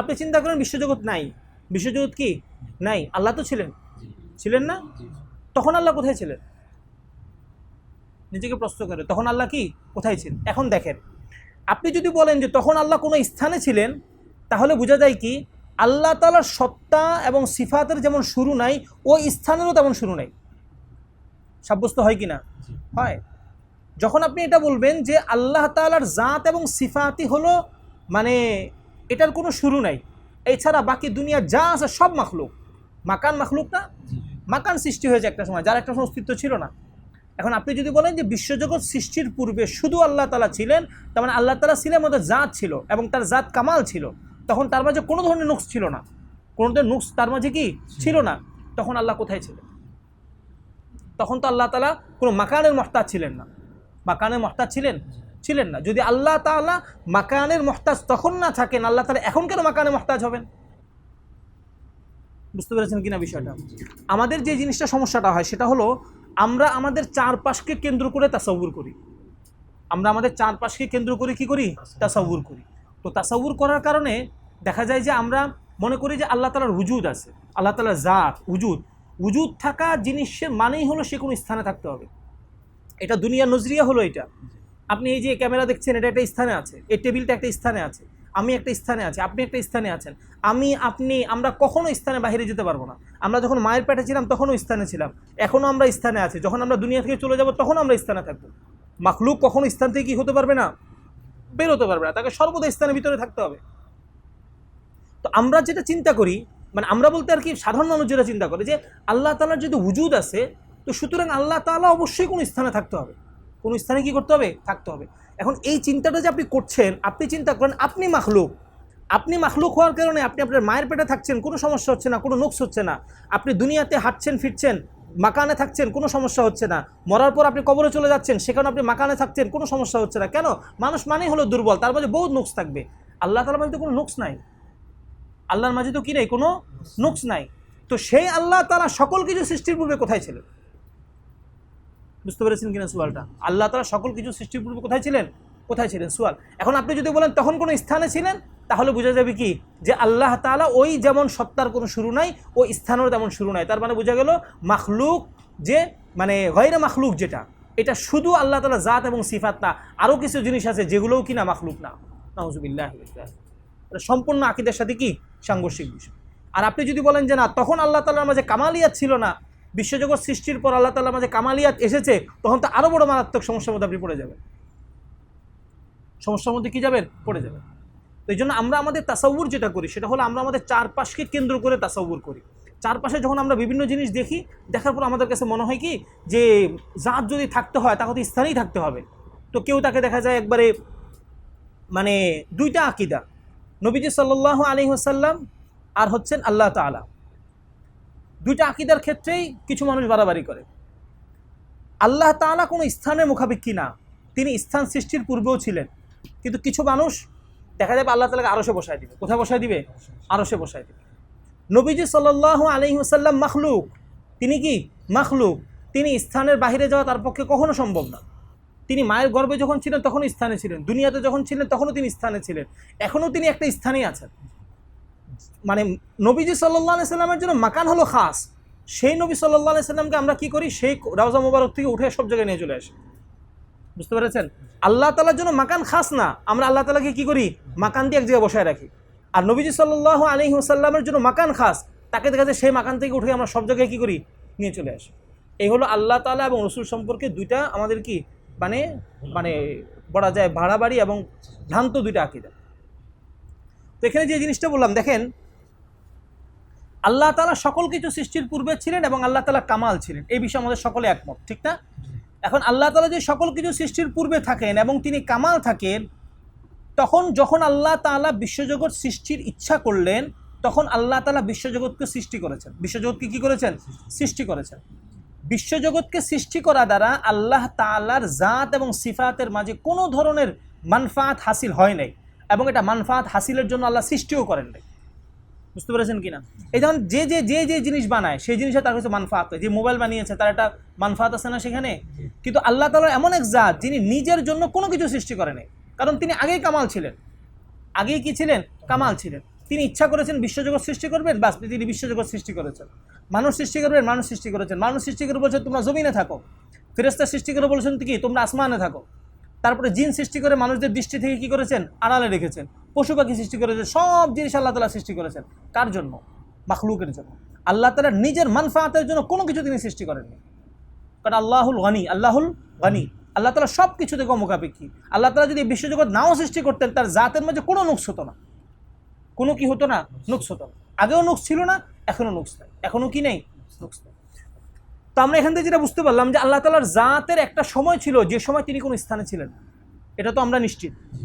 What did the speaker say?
আপনি চিন্তা করেন বিশ্বজগৎ নাই। বিশ্বজগৎ কি? নাই। আল্লাহ তো ছিলেন। ছিলেন না? তখন আল্লাহ কোথায় ছিলেন? নিজেকে প্রশ্ন করে তখন আল্লাহ কি? কোথায় ছিলেন? এখন দেখেন আপনি যদি বলেন যে তখন আল্লাহ কোনো স্থানে ছিলেন তাহলে বোঝা যায় কি? আল্লাহ তালার সত্তা এবং সিফাতের যেমন শুরু নাই ওই স্থানেরও তেমন শুরু নাই। সাব্যস্ত হয় কি না? হয়। যখন আপনি এটা বলবেন যে আল্লাহ তালার জাত এবং সিফাতি হলো মানে এটার কোনো শুরু নাই। এছাড়া বাকি দুনিয়া যা আছে সব মাখলুক। মাকান মাখলুক না? মাকান সৃষ্টি হয়েছে একটা সময় যার একটা অস্তিত্ব ছিল না। এখন আপনি যদি বলেন যে বিশ্বজগৎ সৃষ্টির পূর্বে শুধু আল্লাহ তালা ছিলেন তার মানে আল্লাহ তালা ছিলেন মধ্যে জাত ছিল এবং তার জাত কামাল ছিল তখন তার মাঝে কোনো ধরনের নুকস ছিল না। কোনো ধরনের নুকস তার মাঝে কি? ছিল না। তখন আল্লাহ কোথায় ছিলেন? তখন তো আল্লাহ তালা কোনো মাকানের মহতাজ ছিলেন না। মাকানের মহতাজ ছিলেন? ছিলেন না। যদি আল্লাহ তাআলা মাকানের মহতাজ তখন না থাকেন, আল্লাহ তালা এখন কেন মাকানে মহতাজ হবেন? বুঝতে পেরেছেন কিনা বিষয়টা? আমাদের যে জিনিসটা সমস্যাটা হয়, সেটা হলো আমরা আমাদের চারপাশকে কেন্দ্র করে তাসাউর করি। আমরা আমাদের চারপাশকে কেন্দ্র করে কি করি? তাসাউর করি। তো তাসাউর করার কারণে দেখা যায় যে আমরা মনে করি যে আল্লাহ তালার উজুদ আছে, আল্লাহ তালার জাত উজুদ উজুদ থাকা জিনিসের মানেই হলো সে কোনো স্থানে থাকতে হবে। এটা দুনিয়ার নজরিয়া হলো এটা। আপনি এই যে ক্যামেরা দেখছেন, এটা একটা স্থানে আছে। এই টেবিলটা একটা স্থানে আছে। আমি একটা স্থানে আছি, আপনি একটা স্থানে আছেন। আমি, আপনি, আমরা কখনো স্থানে বাইরে যেতে পারব না। আমরা যখন মায়ের পেটে ছিলাম, তখনও স্থানে ছিলাম। এখনও আমরা স্থানে আছি। যখন আমরা দুনিয়া থেকে চলে যাব, তখন আমরা স্থানে থাকব। মাখলুক কখনো স্থান থেকে কি হতে পারবে না? বের হতে পারবে না। তাকে সর্বদা স্থানের ভিতরে থাকতে হবে। তো আমরা যেটা চিন্তা করি মানে আমরা বলতে আর কি সাধারণ মানুষ যেটা চিন্তা করে যে, আল্লাহ তালার যদি উজুদ আছে, তো সুতরাং আল্লাহ তাআলা অবশ্যই কোনো স্থানে থাকতে হবে। কোনো স্থানে কী করতে হবে? থাকতে হবে। এখন এই চিন্তাটা যে আপনি করছেন, আপনি চিন্তা করেন, আপনি মাখলুক। আপনি মাখলুক হওয়ার কারণে আপনি আপনার মায়ের পেটে থাকছেন, কোনো সমস্যা হচ্ছে না, কোনো নোকস হচ্ছে না। আপনি দুনিয়াতে হাঁটছেন, ফিরছেন, মাকানে থাকছেন, কোনো সমস্যা হচ্ছে না। মরার পর আপনি কবরে চলে যাচ্ছেন সেখানে আপনি মাকানে থাকছেন, কোনো সমস্যা হচ্ছে না। কেন? মানুষ মানেই হলো দুর্বল, তার মাঝে বহুত নোকস থাকবে। আল্লাহ তালার মাঝে তো কোনো নোকস নাই। আল্লাহর মাঝে তো কি নেই? কোনো নোকস নাই। তো সেই আল্লাহ তারা সকল কিছু সৃষ্টির পূর্বে কোথায় ছিলেন? বুঝতে পেরেছেন কিনা সুয়ালটা? আল্লাহ তারা সকল কিছু সৃষ্টির পূর্বে কোথায় ছিলেন? কোথায় ছিলেন? সুয়াল। এখন আপনি যদি বলেন তখন কোনো স্থানে ছিলেন, তাহলে বোঝা যাবে কি? যে আল্লাহ তাআলা ওই যেমন সত্তার কোনো শুরু নাই ওই স্থানেরও তেমন শুরু নাই। তার মানে বোঝা গেল মাখলুক যে মানে গয়রে মাখলুক যেটা, এটা শুধু আল্লাহ তালা জাত এবং সিফাত না আরও কিছু জিনিস আছে যেগুলোও কিনা মাখলুক না। নাহজুবিল্লাহ সম্পূর্ণ আকিদের সাথে কি? সাংঘর্ষিক বিষয়। আর আপনি যদি বলেন যে না, তখন আল্লাহ তালার মাঝে কামালিয়াত ছিল না বিশ্বজগৎ সৃষ্টির পর আল্লাহ তালার মাঝে কামালিয়াত এসেছে, তখন তো আরও বড় মারাত্মক সমস্যার মধ্যে আপনি পড়ে যাবেন। সমস্যার মধ্যে কী যাবেন? পড়ে যাবেন। তো এই জন্য আমরা আমাদের তাসাউর যেটা করি, সেটা হলো আমরা আমাদের চারপাশকে কেন্দ্র করে তাসাউর করি। চারপাশে যখন আমরা বিভিন্ন জিনিস দেখি, দেখার পর আমাদের কাছে মনে হয় কি, যে জাত যদি থাকতে হয়, তাহলে স্থানেই থাকতে হবে। তো কেউ তাকে দেখা যায় একবারে মানে দুইটা আকিদা। নবীজি সাল্লাহ আলী হাসাল্লাম আর হচ্ছেন আল্লাহ তালা দুইটা আকিদার ক্ষেত্রেই কিছু মানুষ বাড়াবাড়ি করে। আল্লাহ তাআলা কোনো স্থানের মুখাপেক্ষী না। তিনি স্থান সৃষ্টির পূর্বেও ছিলেন। কিন্তু কিছু মানুষ দেখা যাবে আল্লাহ তালাকে আরসে বসায় দিবে। কোথায় বসায় দিবে? আরসে বসায় দিবে। নবীজি সাল্লাহ আলহি আসাল্লাম মাখলুক। তিনি কি? মাখলুক। তিনি স্থানের বাহিরে যাওয়া তার পক্ষে কখনো সম্ভব না। তিনি মায়ের গর্ভে যখন ছিলেন তখনও স্থানে ছিলেন। দুনিয়াতে যখন ছিলেন তখনও তিনি স্থানে ছিলেন। এখনও তিনি একটা স্থানেই আছেন। মানে নবীজি সাল্লাহ সাল্লামের জন্য মাকান হলো খাস। সেই নবী সাল্লাহ সাল্লামকে আমরা কি করি? সেই রাউজা মোবারক থেকে উঠে সব জায়গায় নিয়ে চলে আসি। বুঝতে পেরেছেন? আল্লাহ তালার জন্য মাকান খাস না। আমরা আল্লাহ তালাকে কি করি? মাকান দিয়ে এক জায়গায় বসায় রাখি। আর নবীজি সাল্লাহ আলী জন্য মাকান খাস। তাকে দেখা যায় সেই মাকান থেকে উঠে আমরা সব জায়গায় কী করি? নিয়ে চলে আসি। এই হলো আল্লাহ তালা এবং রসুল সম্পর্কে দুইটা আমাদের কি? মানে মানে বলা যায় ভাড়া বাড়ি এবং ভ্রান্ত দুইটা আকিদা। তো এখানে যে জিনিসটা বললাম, দেখেন, আল্লাহ তালা সকল কিছু সৃষ্টির পূর্বে ছিলেন এবং আল্লাহ তালা কামাল ছিলেন। এই বিষয়ে আমাদের সকলে একমত, ঠিক না? এখন আল্লাহ তালা যে সকল কিছু সৃষ্টির পূর্বে থাকেন এবং তিনি কামাল থাকেন, তখন যখন আল্লাহ তালা বিশ্বজগৎ সৃষ্টির ইচ্ছা করলেন, তখন আল্লাহ তালা বিশ্বজগৎকে সৃষ্টি করেছেন। বিশ্বজগৎকে কি করেছেন? সৃষ্টি করেছেন। বিশ্বজগৎকে সৃষ্টি করা দ্বারা আল্লাহ তালার জাত এবং সিফাতের মাঝে কোনো ধরনের মানফাত হাসিল হয় নাই। এবং এটা মানফাত হাসিলের জন্য আল্লাহ সৃষ্টিও করেন নাই। বুঝতে পেরেছেন কিনা? এই যেমন যে যে যে যে জিনিস বানায় সেই জিনিসে তার কাছে মানফাত। হয় যে মোবাইল বানিয়েছে তার একটা মানফাত আছে না সেখানে? কিন্তু আল্লাহ তালার এমন এক জাত যিনি নিজের জন্য কোনো কিছু সৃষ্টি করেনি কারণ তিনি আগেই কামাল ছিলেন। আগেই কি ছিলেন? কামাল ছিলেন। তিনি ইচ্ছা করেছেন বিশ্বজগৎ সৃষ্টি করবেন বাস তিনি বিশ্বজগৎ সৃষ্টি করেছেন। মানুষ সৃষ্টি করবেন মানুষ সৃষ্টি করেছেন। মানুষ সৃষ্টি করে বলছেন তোমরা জমিনে থাকো। ফেরেস্তা সৃষ্টি করে বলেছেন কি? তোমরা আসমানে থাকো। তারপরে জিন সৃষ্টি করে মানুষদের দৃষ্টি থেকে কি করেছেন? আড়ালে রেখেছেন। পশু পাখি সৃষ্টি করেছেন। সব জিনিস আল্লাহ তালা সৃষ্টি করেছেন। কার জন্য? মাখলুকের জন্য। আল্লাহ তালা নিজের মানফাতের জন্য কোনো কিছু তিনি সৃষ্টি করেননি। কারণ আল্লাহুল গনি আল্লাহুল গনি। আল্লাহ তালা সব কিছু থেকে অমুখাপেক্ষী আল্লাহ তালা যদি বিশ্বজগৎ নাও সৃষ্টি করতেন, তার জাতের মধ্যে কোনো নুকস হতো না। কোনো কি হতো না? নুকস হতো না। আগেও নুকস ছিল না এখনও নুকস নেই। এখনও কি নেই? নুকস তো আমরা এখান থেকে যেটা বুঝতে পারলাম যে আল্লাহ তালার জাতের একটা সময় ছিল, যে সময় তিনি কোনো স্থানে ছিলেন। এটা তো আমরা নিশ্চিত।